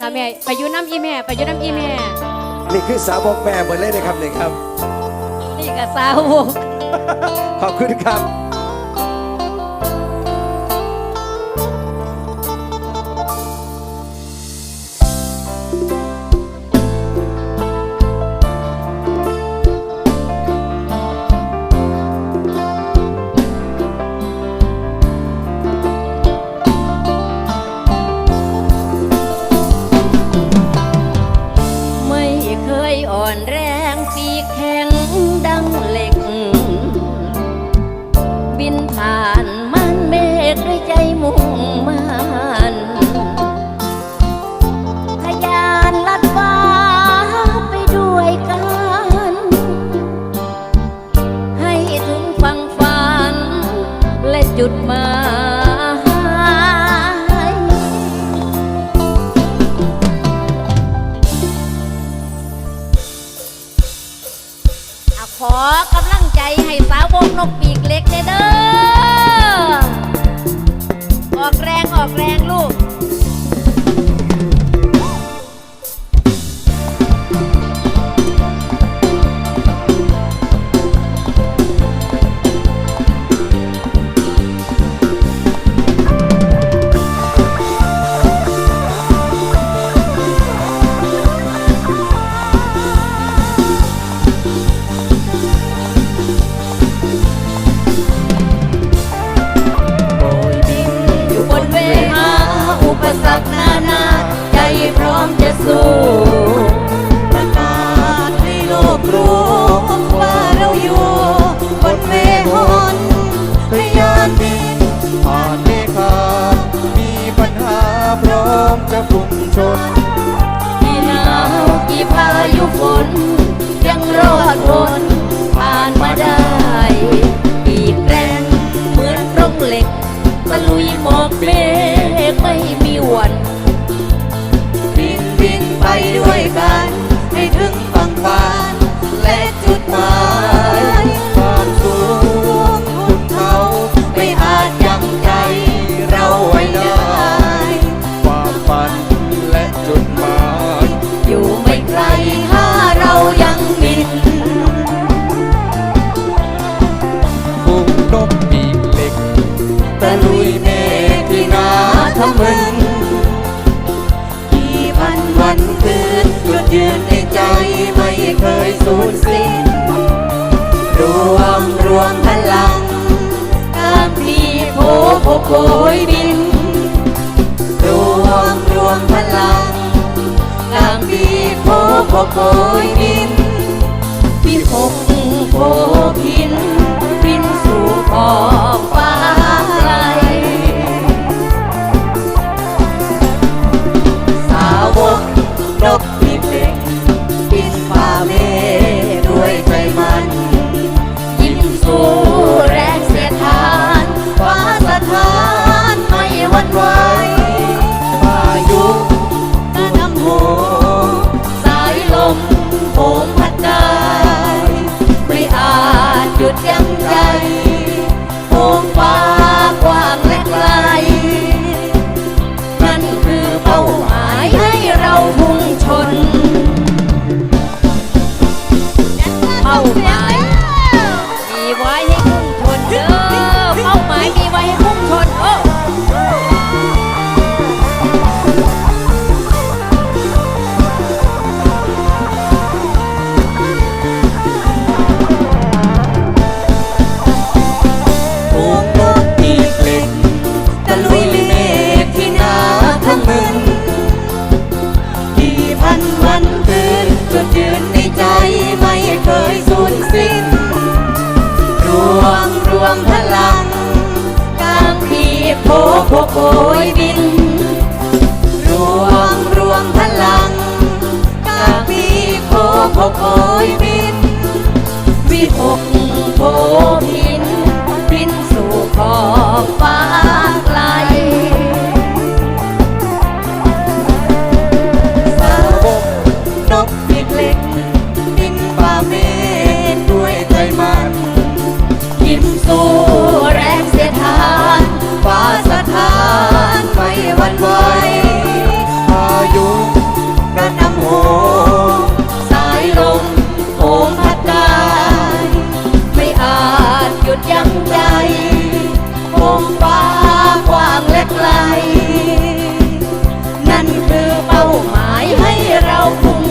ค่ะแม่ไปอยูน้ำอีแม่ไปอยูน้ำอีแม่ นี่คือสาวบอกแม่เหมือนเลยนะครับนี่ครับ นี่กับสาวกขอบคุณครับ เคยอ่อนแรงปีกแข็งดังเหล็ก บินผ่านมันเมฆด้วยใจมุ่งมันทยานลัดฟ้าไปด้วยกัน ให้ถึงฝั่งฝันและจุดหมาย กำลังใจให้สาวกนกปีกเล็กเด้อเด้อออกแรงออกแรงลูก ไป ยืนในใจไม่เคยสูญสิ้นรวมรวมพลังตามที่โผโผโผยบิน รวมรวมพลังตามที่โผโผโผยบินพี่พกโพพี หกโพพินพินสู่ขอบฟ้า คมฟ้ากว้างและไกล นั่นคือเป้าหมายให้เราคุ้ม